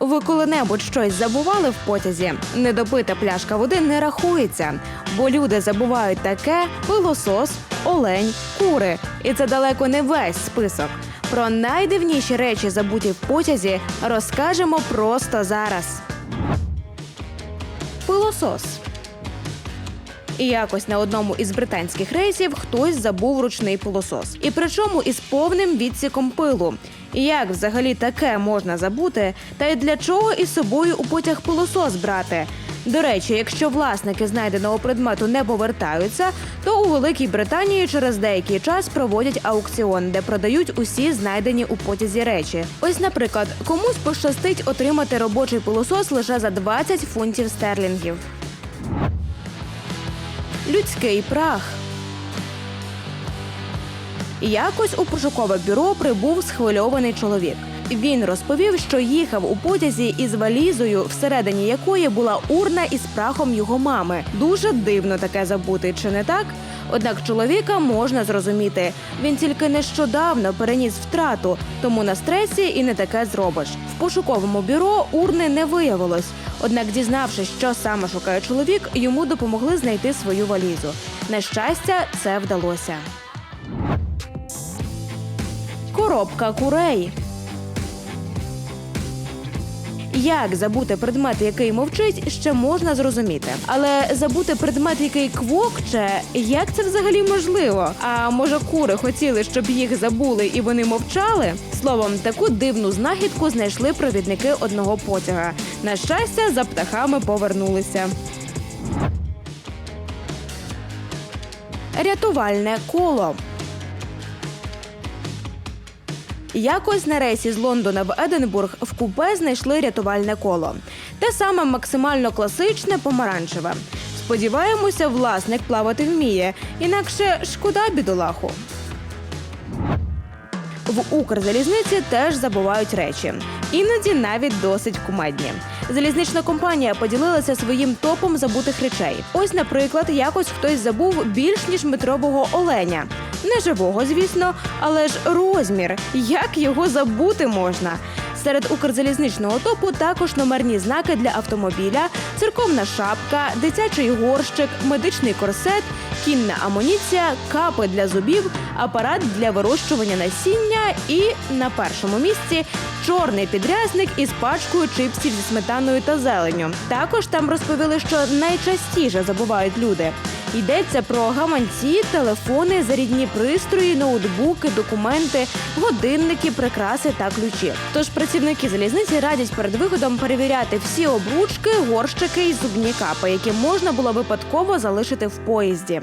Ви коли-небудь щось забували в потязі? Недопита пляшка води не рахується, бо люди забувають таке пилосос, олень, кури. І це далеко не весь список. Про найдивніші речі, забуті в потязі, розкажемо просто зараз. Пилосос. І якось на одному із британських рейсів хтось забув ручний пилосос. І причому із повним відсіком пилу. Як взагалі таке можна забути? Та й для чого із собою у потяг пилосос брати? До речі, якщо власники знайденого предмету не повертаються, то у Великій Британії через деякий час проводять аукціон, де продають усі знайдені у потязі речі. Ось, наприклад, комусь пощастить отримати робочий пилосос лише за 20 фунтів стерлінгів. Людський прах. Якось у пошукове бюро прибув схвильований чоловік. Він розповів, що їхав у потязі із валізою, всередині якої була урна із прахом його мами. Дуже дивно таке забути, чи не так? Однак чоловіка можна зрозуміти. Він тільки нещодавно переніс втрату, тому на стресі і не таке зробиш. В пошуковому бюро урни не виявилось. Однак, дізнавшись, що саме шукає чоловік, йому допомогли знайти свою валізу. На щастя, це вдалося. Коробка курей. Як забути предмет, який мовчить, ще можна зрозуміти. Але забути предмет, який квокче, як це взагалі можливо? А може, кури хотіли, щоб їх забули і вони мовчали? Словом, таку дивну знахідку знайшли провідники одного потяга. На щастя, за птахами повернулися. Рятувальне коло. Якось на рейсі з Лондона в Единбург в купе знайшли рятувальне коло. Те саме максимально класичне помаранчеве. Сподіваємося, власник плавати вміє, інакше шкода бідолаху. В Укрзалізниці теж забувають речі, іноді навіть досить кумедні. Залізнична компанія поділилася своїм топом забутих речей. Ось, наприклад, якось хтось забув більш ніж метрового оленя. Не живого, звісно, але ж розмір. Як його забути можна? Серед укрзалізничного топу також номерні знаки для автомобіля, церковна шапка, дитячий горщик, медичний корсет, кінна амуніція, капи для зубів, апарат для вирощування насіння і на першому місці чорний підрязник із пачкою чипсів зі сметаною та зеленню. Також там розповіли, що найчастіше забувають люди. Йдеться про гаманці, телефони, зарідні пристрої, ноутбуки, документи, годинники, прикраси та ключі. Тож працівники залізниці радять перед виходом перевіряти всі обручки, горщики і зубні капи, які можна було випадково залишити в поїзді.